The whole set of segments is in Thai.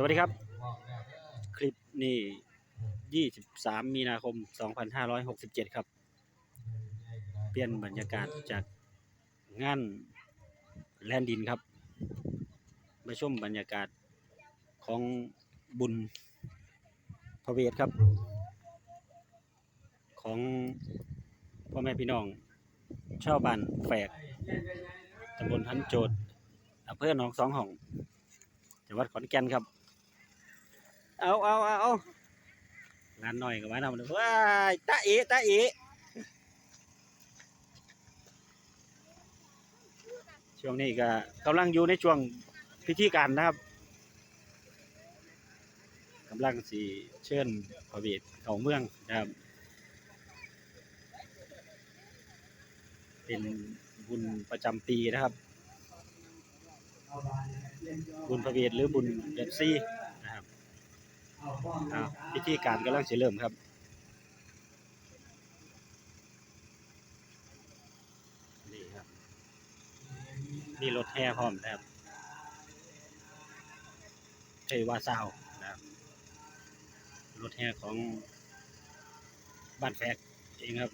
สวัสดีครับ คลิปนี้23 มีนาคม 2567 ครับ เปลี่ยนบรรยากาศจากงานแลนดินครับมาชมบรรยากาศของบุญพระเวทครับ ของพ่อแม่พี่น้องชาวบ้านแฝกตำบลพันโจดอำเภอหนองสองห้องจังหวัดขอนแก่นครับ เอาเอาเอางานหน่อยกับมานำเลยว้ายตาเอะตาเอะช่วงนี้ก็กำลังอยู่ในช่วงพิธีการนะครับกำลังสีเชิญพระเวทเข้าเมืองนะครับ เป็นบุญประจำปีนะครับ บุญพระเวทหรือบุญเดือนซี่ อ้าวพิธีการกำลังจะเริ่มครับนี่ครับ นี่รถแห่พร้อมนะครับเทวาซาวนะครับรถแห่ของบ้านแฟกเองครับ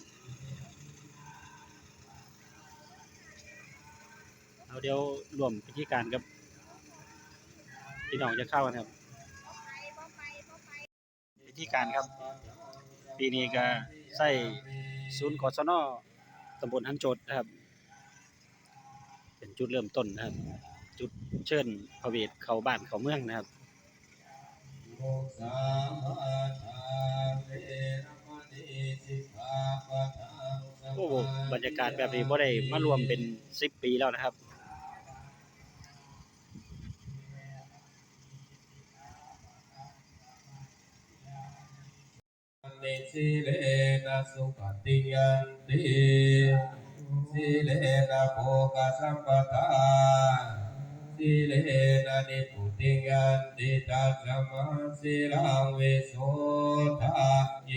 เอาเดี๋ยวรวมพิธีการกับพี่น้องจะเข้ากันครับ ธีการครับ ปีนี้ก็ใส่ศูนย์กศนตำบลหันโจดนะครับ เป็นจุดเริ่มต้นนะครับ จุดเชิญพระเวทเขาบ้านเขาเมืองนะครับโอ้บรรยากาศแบบนี้บ่ได้มารวมเป็นสิบปีแล้วนะครับ ติสิเลนะสุขติยันติสิเลนะโภกสัมปทาสิเลนะนิพุติยันติตัสสมาสิลังวิโสทะเย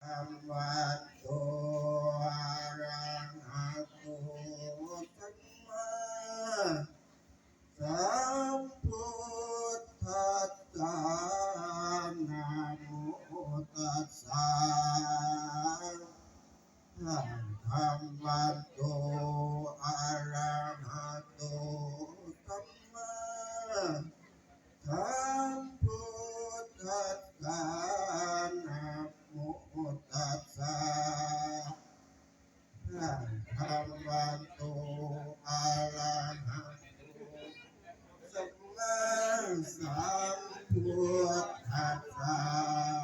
ธรรมมัส สสะธัมมัสโตอะระหะโตสัมมาสัมพุทธัสสะนะโมตัสสะธัมมัสโตอะระหะโตสัมมาสัมพุทธัสสะ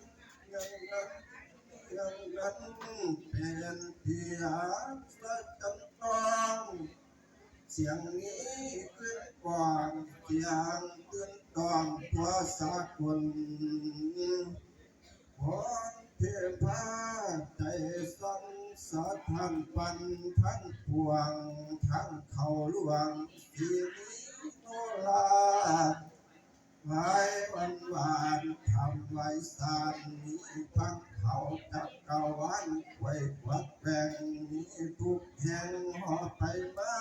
เสียงนเงาดอมเจ้าเจ้าจอกจากจุสูซื้อส้มสอบอกเท่ากว่ากับกันเสียงยังนั้นยังนั้นเป็นเพียงสัจจต้องเสียงนี้ขึ้นก่อนเสียงขึ้นตอนทั่วสากลขอเทพาใจสันสะทันปันทั้งปวงทั้งเขาหลวงที่นี้โนลา ไว้วันวานทำไว้สานนี้ทั้งเขาจักกะวันไว้วัดแบ่งนี้ทุกแห่งหอไปมา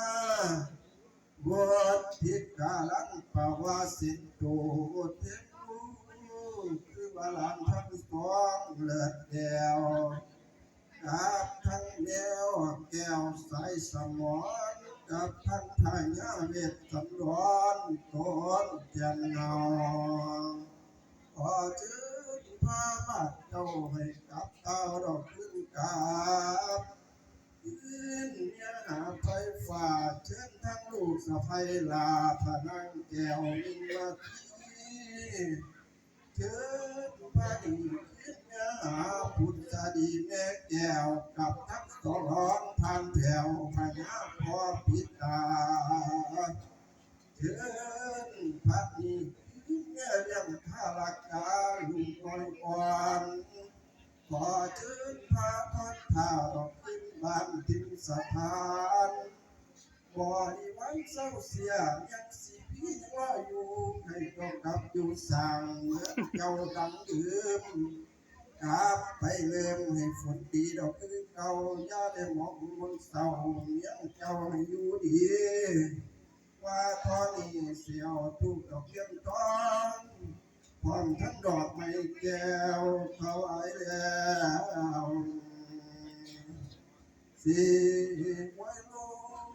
บทพิกาลังปวาสินโตเทนูคือบาลานทั้งสองเลิศเดี ราชการลุงน้อยก่อนขอเชิญพระทอดท่าดอกขึ้นบ้านทิมสถานบ่อีวันเศร้าเสียยังสิพี่ยังว่าอยู่ให้ต้องกลับอยู่สั่งเหมือนเจ้าดังเดิมกลับไปเริ่มให้ฝนดีดอกคือเก่าย่าได้หมองมนเศร้าเมียงเจ้าอยู่ดีว่าทอนี้เสียวทุกดอกเลี้ยงทอง พร้อมทั้งดอกไม้แก้วเขาไอ้แล้วสิไว้ลง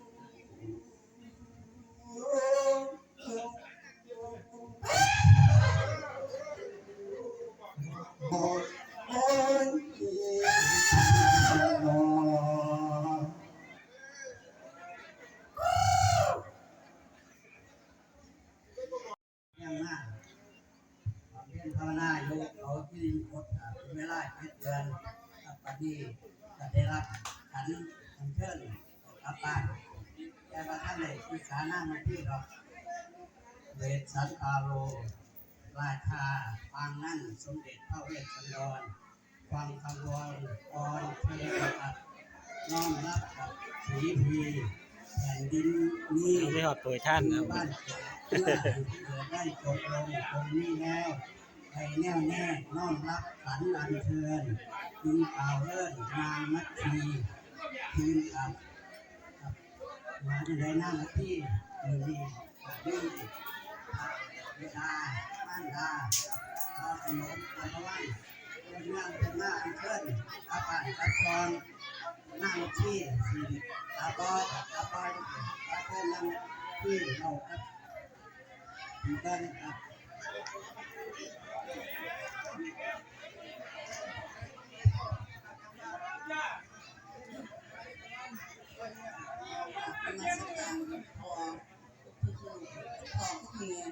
ศึกษาหน้ามาที่เราเวสสันตาโลราชาปางนั่นสมเด็จพระเวสสันดรฟังคำวอนกรเทกัดน้อมรับกับสีพีแผ่นดินนี้ยังไม่หอดโปรยท่านครับบ้านเพื่อให้เกิดได้จบลงตรงนี้แล้วให้แน่วแน่น้อมรับขันอันเชิญจึงกล่าวเอิ้นนางมัททีทีมกับกับมาจะได้นางมัท ทีมือนี้กับนี่เวลาบ้านตาข้าวขนมอันวันเป็นนางเป็นหน้าอันเชิญอาปานอาปอนนั่งที่สี่อาปอยอาปอยอาปอนนางที่เราครับถึงกันครับ นมัสการพอพอผู้ เมีย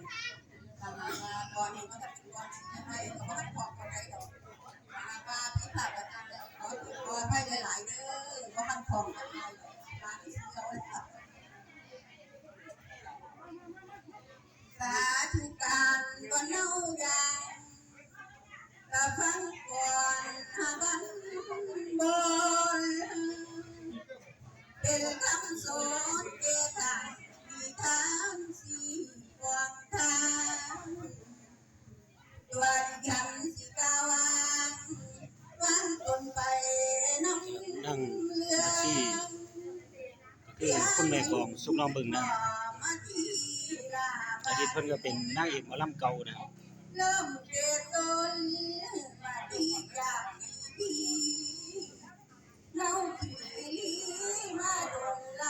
ทำมาก่อนก็จะเป็นก่อนสิให้เขาก็พอกันได้ดอกมาปาพี่ผาประจำแล้วขอขอไปหลายๆเด้อก็ทำของกันได้มาที่เสียวสาธุกันเน่ายางกะฟังก่อนหาบันบนเป็นคำสอนเกตามีทาง ตัวฉันสิกาวางวางตนไปน้ำนั่งเรือที่ก็คือคุณแม่ของสุกน้องบึงนะมาที่ลาอดีตเพิ่นก็เป็นนางเอกหมอลำเก่านะครับเริ่มเกตนมาที่จากดีเราขี่ลีมาโดนล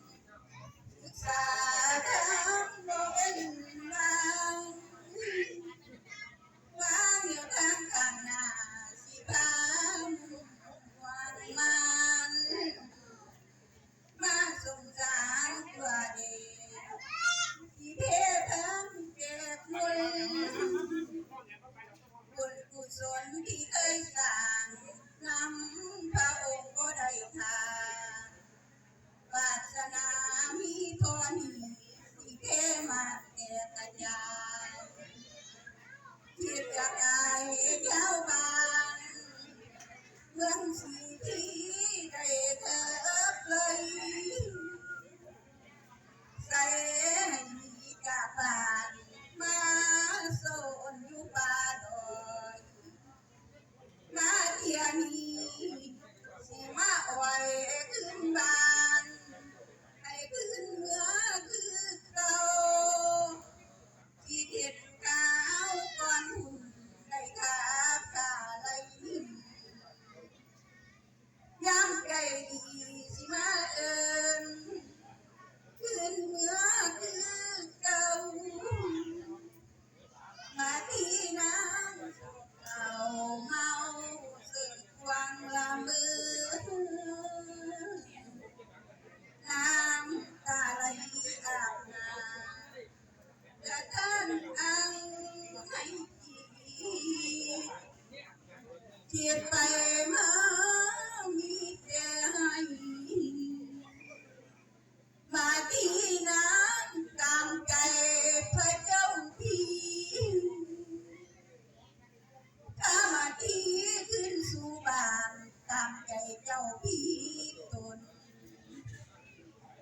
ำศึกษา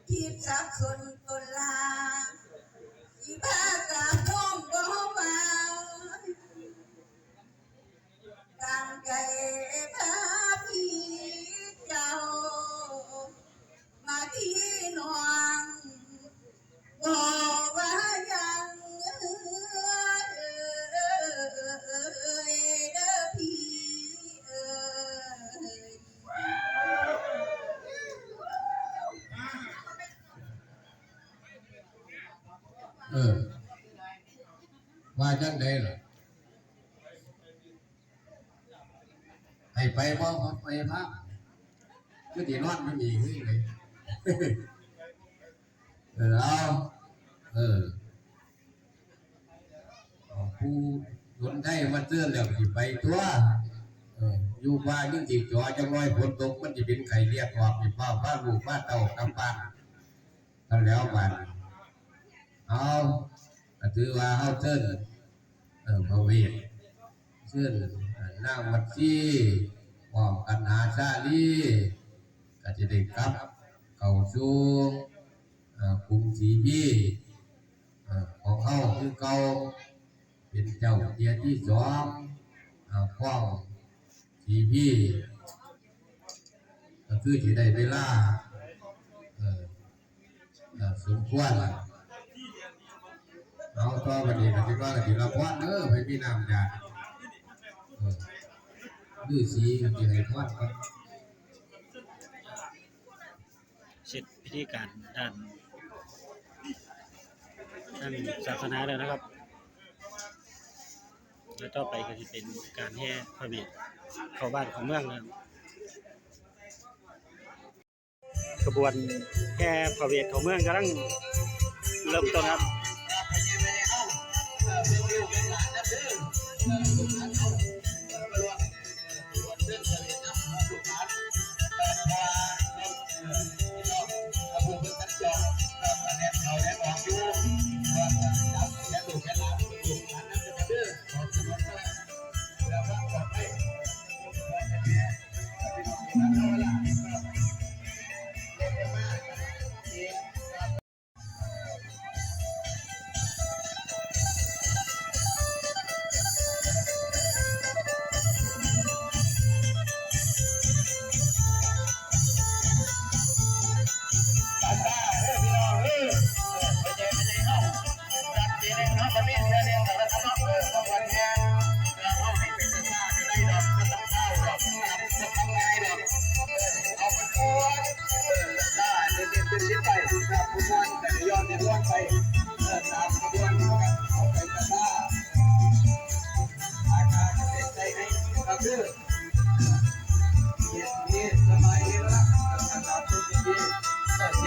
คิดสักคนตนลาที่บ้ากะน้องบ่เมาตั้งใจพาพี่เจ้า มาที่นวงบ่ ว่าจังไดล่ะให้ไปบ่บ่ไปพาคือที่นอนมันมีคือไงเออเอาเออผู้สนใจมาเตือนแล้วสิไปตัวอยู่บ้านยิ่งติดจอจังน้อยฝนตกมันจะเป็นไข่เรียกออกมีป้าบ้าลูกบ้าเต่ากำปั้นกันแล้วบ้านเอาถือว่าเอาเชิญเออ พระเวทเชิญนางมัดซีพร้อมกันหาชาลีก็จะได้กลับเข้าสู่กรุงศรีพีของเขาคือเก่าเป็นเจ้าเดียที่สองเอ่อของศรีพีก็คือที่ได้เวลาเอ่อเอ่อสมคว เอาต่อวันนี้ก็คิดว่าก็สิรับพรเด้อไปมีน้ำยาดื้อสีก็สิให้พรครับเสร็จพิธีการด้านทางศาสนาแล้วนะครับ แล้วต่อไปก็จะเป็นการแห่พระเวทเข้าบ้านของเมืองนะครับขบวนแห่พระเวทของเมืองกำลังเริ่มต้นครับ あれ?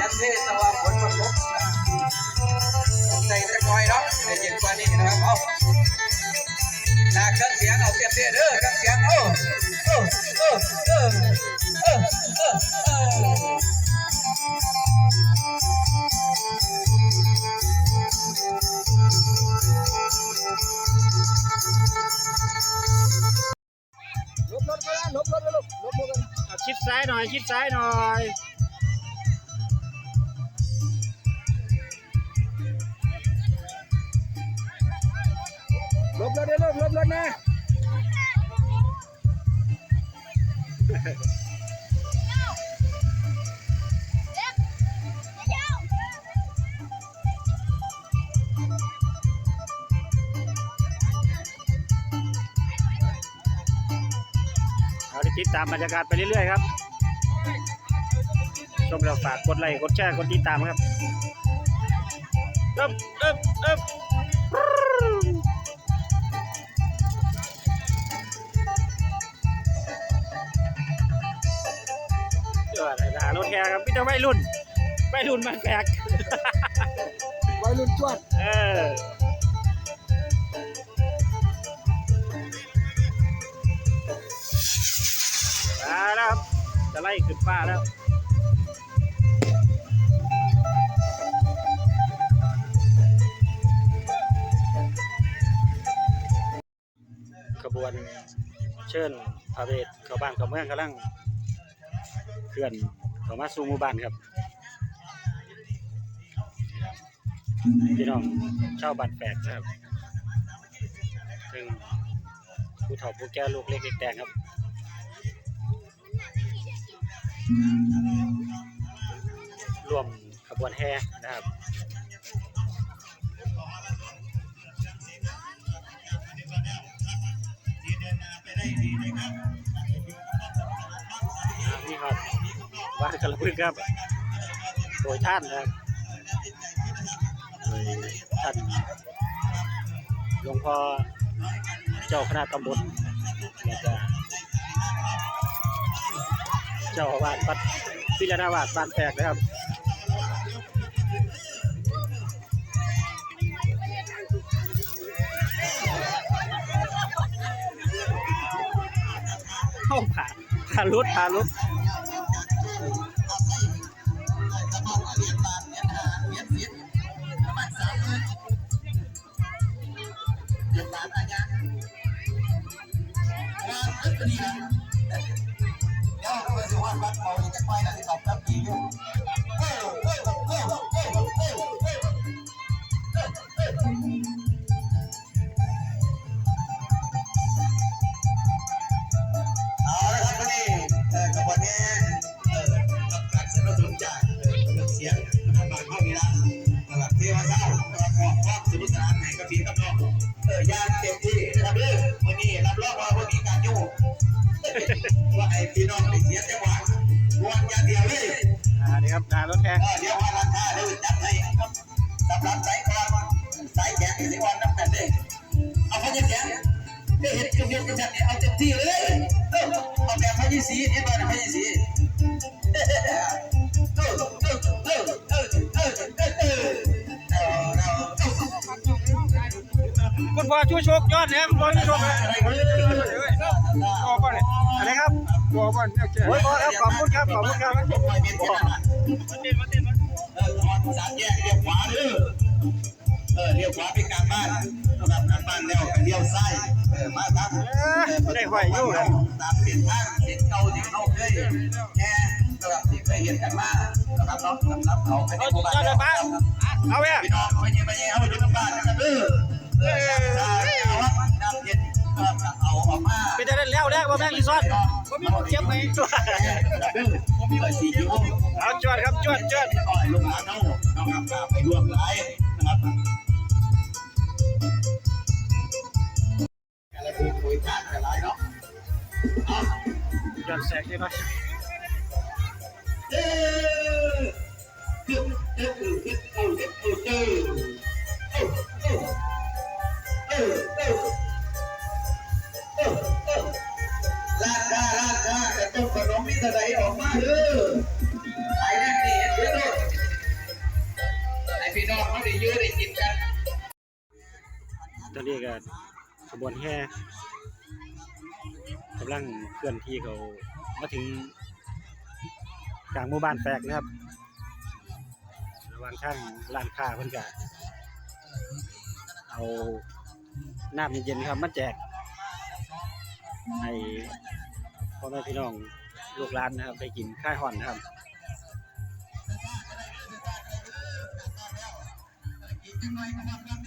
นเทศว่าฝนมันตกใส่ตะกอยเนาะเดี๋ยวเย็นกว่านี้นะครับเอาหน้าเครื่องเสียงเอาเตรียมเด้อเด้อเครื่องเสียงเอาเออเออ เอาชิดซ้ายหน่อยชิดซ้ายหน่อยลบรถได้ลบลบรถนะ ติดตามบรรยากาศไปเรื่อยๆครับ ชมเราฝากกดไลค์กดแชร์กดติดตามครับเอิบเอิบเอิบยอดเลยนะรถแห่ครับพี่จะวัยรุ่นวัยรุ่นมันแปลกวัยรุ่นจวด เออาแล้วครับ จะไล่ขึ้นฟ้าแล้วขบวนเชิญพระเวทเข้าบ้านเข้าเมืองกำลังเคลื่อนเข้ามาสู่หมู่บ้านครับพี่น้องชาบ้านแฝกนะครับซึ่งผู้เฒ่าผู้แก่ลูกเล็กเด็กแดงครับ ร่วมขบวนแห่นะครับนี่ครับวัดกระพึกครับโดยท่านนะครับโดยท่านหลวงพ่อเจ้าคณะตำบลแล้วก็ เจ้าอาวาสวัดพิรนาวาสบ้านแตกนะครับเข้าผ่านผ่านรถผ่านรถ ยาเต็มที่นะครับเด้อวันนี้รับรองว่าวันนี้การยุ่งว่าให้พี่น้องได้เสียจังหวะวันยาเดียวเลยอ่านี่ครับนารถแห่เออเดี๋ยวว่าราคาเดี๋ยวจัดให้ครับสำหรับสายคอนสายแขกที่สิวันน้ำกันเด้เอาพยัญชนะได้เห็นจุดเดียวกันจัดเนี่ยเอาเต็มที่เลยเอาแบบพยัญชนะนี่มาพยัญชนะ พ่อช่วยโชคยอดเนะคุณพ่อช่วยโชคนะพ่อก่อนเลยอะไรครับพ่อก่อนโอ้ยพ่อครับขอบคุณครับขอบคุณครับปล่อยเป็นแค่นั้นเออถอนสามแยกเลี้ยวขวาเด้อเออเลี้ยวขวาไปกลางบ้านนะครับกลางบ้านแล้วก็เลี้ยวซ้ายเออมาทางได้ไหวอยู่ยตามเส้นทางเส้นเก่าที่เขาเคยแค่นะครับที่เคยเห็นกันมานะครับเนะสำหรับเขาไปในหมู่บ้านแล้วครับเอาแม่พี่น้องไปเนี่ยไปเนี่ยเอาไปดูน้ำบ้านนะครับเด้อเออเอาครับน้ำเย็นนะเอาออกมาเป็ นจะได้แล้วแล้วว่าแม่งรีสอร์ทผมมีคนเจ็บไหมผมมีคนสี่กิโลเอาจวดครับจวดจวดต่อยลงมาเน่านะครับไปร่วมไลฟ์นะครับอะไรคุยคุยกันอะไรเนาะจวดแสกได้ไหมเออเออเออเออเออเออ ที่เขามาถึงกลางหมู่บ้านแฝกนะครับ ระหว่างทางร้านค้าเพิ่นก็เอาน้ำเย็นๆครับมาแจกให้พ่อแม่พี่น้องลูกหลานนะครับได้กินข้าวห่อนนะครับเอา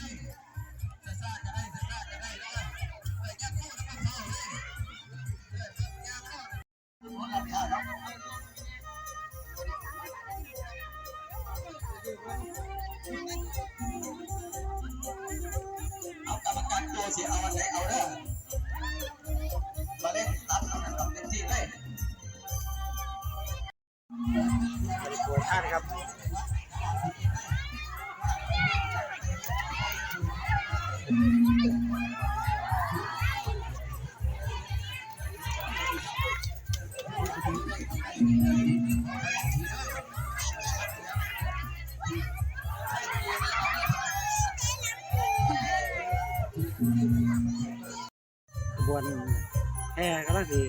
แห่กำลังสิ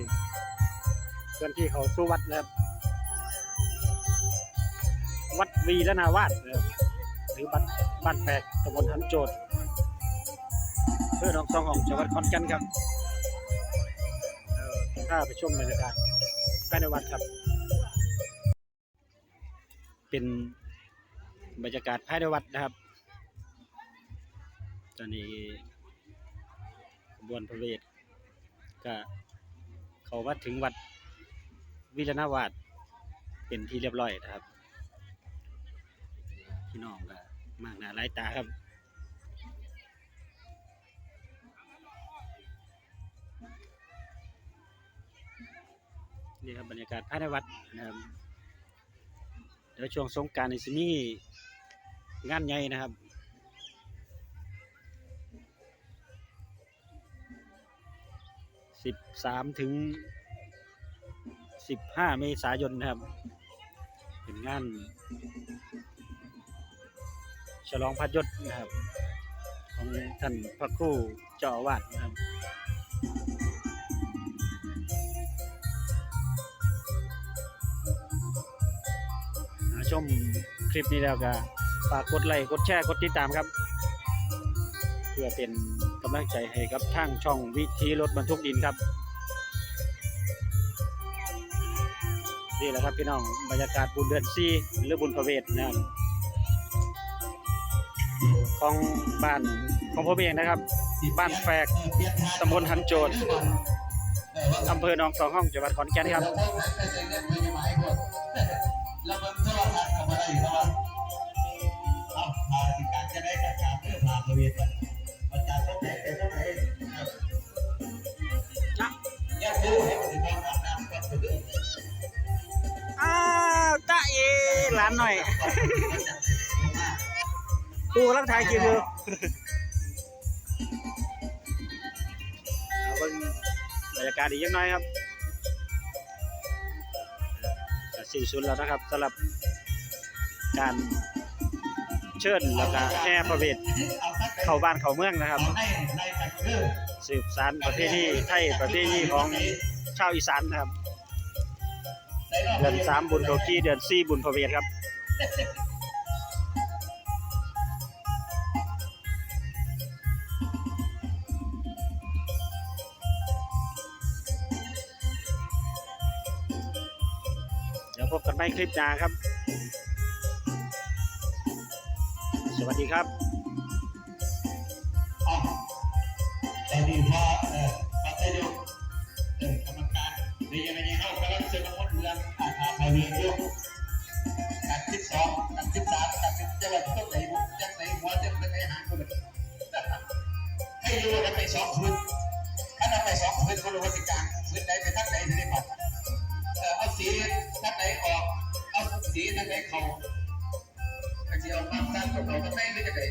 เคลื่อนที่เขาสู่วัดนะครับวัดวีรนาวาสนะครับหรือบ้านบ้านแพกตำบลหันโจดเพื่อน้องซองของจังหวัดขอนแก่นครับเออถ้าไปชมบรรยากาศภายในวัดครับ เป็นบรรยากาศภายในวัดนะครับ ตอนนี้ขบวนพระเวท ก็เขาวัดถึงวัดวิรณาวาสเป็นที่เรียบร้อยนะครับ พี่น้องก็มากหน้าหลายตาครับนี่ครับบรรยากาศภายในวัดนะครับเดี๋ยวช่วงสงกรารในสิมีงานใหญ่นะครับ สิบสามถึงสิบห้าเมษายนนะครับ เป็นงาน ฉลองพัดยศนะครับ ของท่านพระครูเจ้าอาวาสนะครับหาชมคลิปนี้แล้วก็ฝากกดไลค์กดแชร์กดติดตามครับ เพื่อเป็น กำลังใจให้กับทางช่องวิธีรถบรรทุกดินครับนี่แหละครับพี่น้องบรรยากาศบุญเดือนซีหรือบุญพระเวทนะครับของบ้านของผมเองนะครับ บ้านแฝกตำบลหันโจดอำเภอหนองสองห้องจังหวัดขอนแก่นครับานหน่อยปูรักทายกินอยู่เอาเบิ่งบรรยากาศอีกยังน้อยครับก็สิ้นสุดแล้วนะครับสำหรับการเชิญแล้วก็แห่ประเวทเข้าบ้านเข้าเมืองนะครับเอาในในกันเด้อสืบสานประเพณีไทยประเพณีของชาวอีสานนะครับ เดือนสามบุญโลกีเดือนสี่บุญพระเวทครับ เดี๋ยวพบกันใหม่คลิปหน้าครับ สวัสดีครับเอาแต่ดีพอเออปัจจัยเดียวเออกรรมการเรียนอะไรเข้ากำลังเชิญมดเมืองอาหารไปเรียนยก จะว่าต้นไหนบุกจังไหนหัวจังไหนหางคนให้รู้ว่าไปสองคืนถ้าเราไปสองคืนก็รู้ว่าจะกลางคืนไหนไปทางไหนจะได้ปัดเออเอาสีทางไหนออก เอาสีทางไหนเข้าไอ้ที่เอาความสั้นของเราทางไหนไม่จะได้